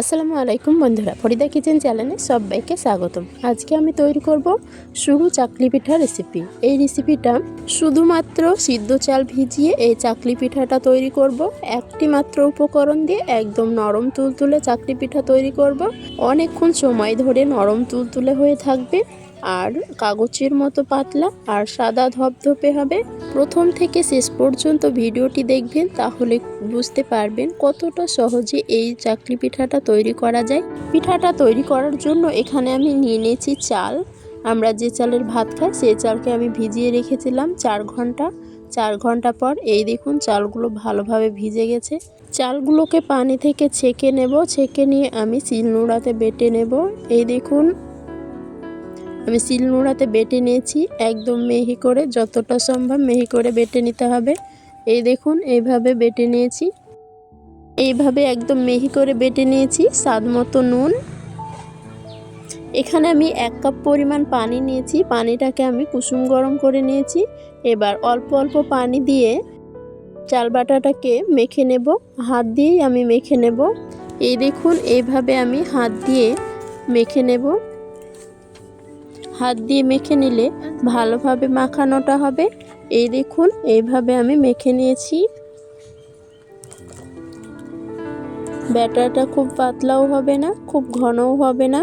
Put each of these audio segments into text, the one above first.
আসসালামু আলাইকুম বন্ধুরা, ফরিদা কিচেন চ্যানেলে সবাইকে স্বাগতম। আজকে আমি তৈরি করব শুরু চাকলি পিঠা রেসিপি এই রেসিপিটা শুধুমাত্র সিদ্ধ চাল ভিজিয়ে এই চাকলি পিঠাটা তৈরি করব। একটি মাত্র উপকরণ দিয়ে একদম নরম তুলতুলে চাকলি পিঠা তৈরি করব। অনেকক্ষণ সময় ধরে নরম তুলতুলে হয়ে থাকবে। আর কাগজের মতো পাতলা আর সাদা ধপধপে হবে। প্রথম থেকে শেষ পর্যন্ত ভিডিওটি দেখবেন, তাহলে বুঝতে পারবেন কতটা সহজে এই চাকলি পিঠাটা তৈরি করা যায়। পিঠাটা তৈরি করার জন্য এখানে আমি নিয়ে নিয়েছি চাল। আমরা যে চালের ভাত খাই, সেই চালকে আমি ভিজিয়ে রেখেছিলাম চার ঘণ্টা। চার ঘণ্টা পর এই দেখুন চালগুলো ভালোভাবে ভিজে গেছে। চালগুলোকে পানি থেকে ছেঁকে নেব। ছেঁকে নিয়ে আমি শিলনোড়াতে বেটে নেব। এই দেখুন আমি শিলনোড়াতে বেটে নিয়েছি, একদম মেহি করে, যতটা সম্ভব মেহি করে বেটে নিতে হবে। এই দেখুন, এইভাবে বেটে নিয়েছি। এইভাবে একদম মিহি করে বেটে নিয়েছি, স্বাদ মতো নুন। এখানে আমি এক কাপ পরিমাণ পানি নিয়েছি, পানিটাকে আমি কুসুম গরম করে নিয়েছি। এবার অল্প অল্প পানি দিয়ে চাল বাটাটাকে মেখে নেব, হাত দিয়েই আমি মেখে নেব। এই দেখুন, এইভাবে আমি হাত দিয়ে মেখে নেব। হাত দিয়ে মেখে নিলে ভালোভাবে মাখানোটা হবে। এই দেখুন, এইভাবে আমি মেখে নিয়েছি। ব্যাটারটা খুব পাতলাও হবে না, খুব ঘনও হবে না।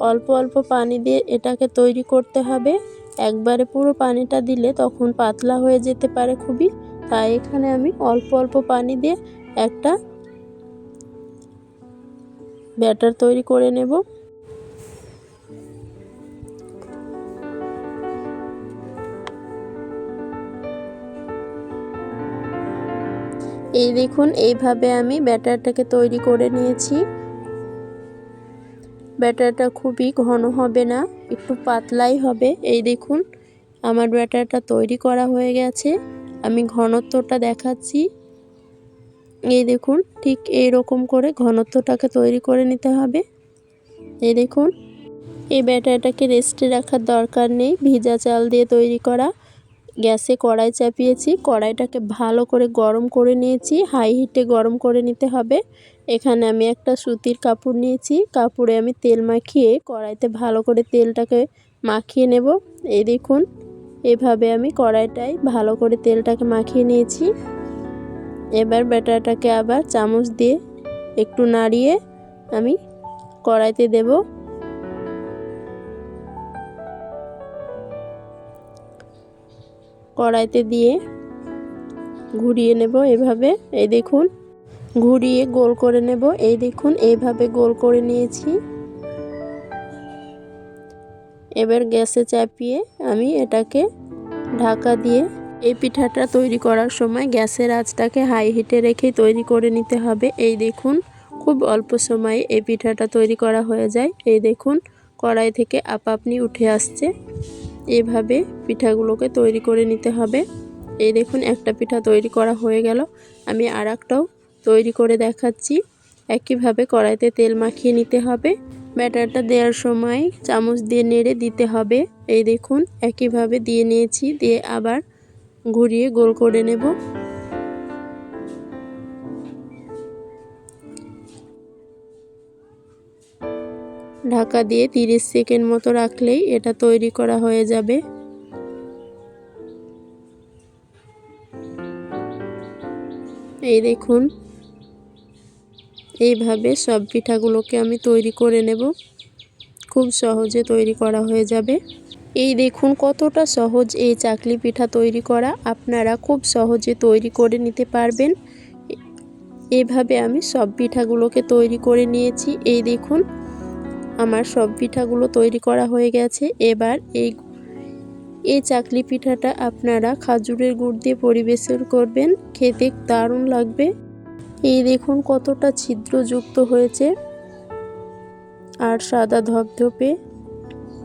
অল্প অল্প পানি দিয়ে এটাকে তৈরি করতে হবে। একবারে পুরো পানিটা দিলে তখন পাতলা হয়ে যেতে পারে খুবই। তাই এখানে আমি অল্প অল্প পানি দিয়ে একটা ব্যাটার তৈরি করে নেব। এই দেখুন, এইভাবে আমি ব্যাটারটাকে তৈরি করে নিয়েছি। ব্যাটারটা খুবই ঘন হবে না, একটু পাতলাই হবে। এই দেখুন, আমার ব্যাটারটা তৈরি করা হয়ে গেছে। আমি ঘনত্বটা দেখাচ্ছি। এই দেখুন, ঠিক এই রকম করে ঘনত্বটাকে তৈরি করে নিতে হবে। এই দেখুন, এই ব্যাটারটাকে রেস্টে রাখার দরকার নেই, ভিজা চাল দিয়ে তৈরি করা। গ্যাসে কড়াই চাপিয়েছি, কড়াইটাকে ভালো করে গরম করে নিয়েছি হাই হিটে গরম করে নিতে হবে। এখানে আমি একটা সুতির কাপড় নিয়েছি, কাপড়ে আমি তেল মাখিয়ে কড়াইতে ভালো করে তেলটাকে মাখিয়ে নেব। এই দেখুন, এভাবে আমি কড়াইটায় ভালো করে তেলটাকে মাখিয়ে নিয়েছি। এবার ব্যাটারটাকে আবার চামচ দিয়ে একটু নাড়িয়ে আমি কড়াইতে দেবো। কড়াইতে দিয়ে ঘুরিয়ে নেব এভাবে। এই দেখুন, ঘুরিয়ে গোল করে নেব। এই দেখুন, এইভাবে গোল করে নিয়েছি। এবার গ্যাসে চাপিয়ে আমি এটাকে ঢাকা দিয়ে এই পিঠাটা তৈরি করার সময় গ্যাসের আঁচটাকে হাই হিটে রেখেই তৈরি করে নিতে হবে। এই দেখুন, খুব অল্প সময়ে এই পিঠাটা তৈরি করা হয়ে যায়। এই দেখুন, কড়াই থেকে আপাপনি উঠে আসছে। এভাবে পিঠাগুলোকে তৈরি করে নিতে হবে। এই দেখুন, একটা পিঠা তৈরি করা হয়ে গেল। আমি আর একটাও তৈরি করে দেখাচ্ছি। একইভাবে কড়াইতে তেল মাখিয়ে নিতে হবে। ব্যাটারটা দেওয়ার সময় চামচ দিয়ে নেড়ে দিতে হবে। এই দেখুন, একইভাবে দিয়ে নিয়েছি। দিয়ে আবার ঘুরিয়ে গোল করে নেব। ঢাকা দিয়ে তিরিশ সেকেন্ড মতো রাখলেই এটা তৈরি করা হয়ে যাবে। এই দেখুন, এইভাবে সব পিঠাগুলোকে আমি তৈরি করে নেব। খুব সহজে তৈরি করা হয়ে যাবে। এই দেখুন কতটা সহজ এই চাকলি পিঠা তৈরি করা। আপনারা খুব সহজে তৈরি করে নিতে পারবেন। এভাবে আমি সব পিঠাগুলোকে তৈরি করে নিয়েছি। এই দেখুন আমার সব পিঠাগুলো তৈরি করা হয়ে গেছে। এবার এই এই চাকলি পিঠাটা আপনারা খাজুরের গুড় দিয়ে পরিবেশন করবেন। খেতে দারুণ লাগবে। এই দেখুন কতটা ছিদ্রযুক্ত হয়েছে। আর সাদা ধপধপে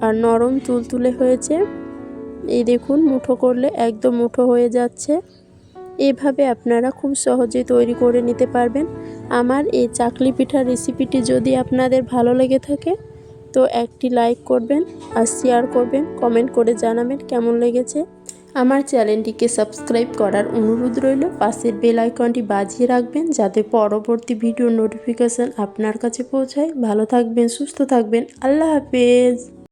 আর নরম তুলতুলে হয়েছে। এই দেখুন মুঠো করলে একদম মুঠো হয়ে যাচ্ছে। এভাবে আপনারা খুব সহজে তৈরি করে নিতে পারবেন। আমার এই চাকলি পিঠার রেসিপিটি যদি আপনাদের ভালো লেগে থাকে, তো একটি লাইক করবেন আর শেয়ার করবেন কমেন্ট করে জানাবেন কেমন লেগেছে। আমার চ্যানেলটিকে সাবস্ক্রাইব করার অনুরোধ রইল, পাশের বেল আইকনটি বাজিয়ে রাখবেন যাতে পরবর্তী ভিডিও নোটিফিকেশন আপনার কাছে পৌঁছায়। ভালো থাকবেন, সুস্থ থাকবেন, আল্লাহ হাফেজ।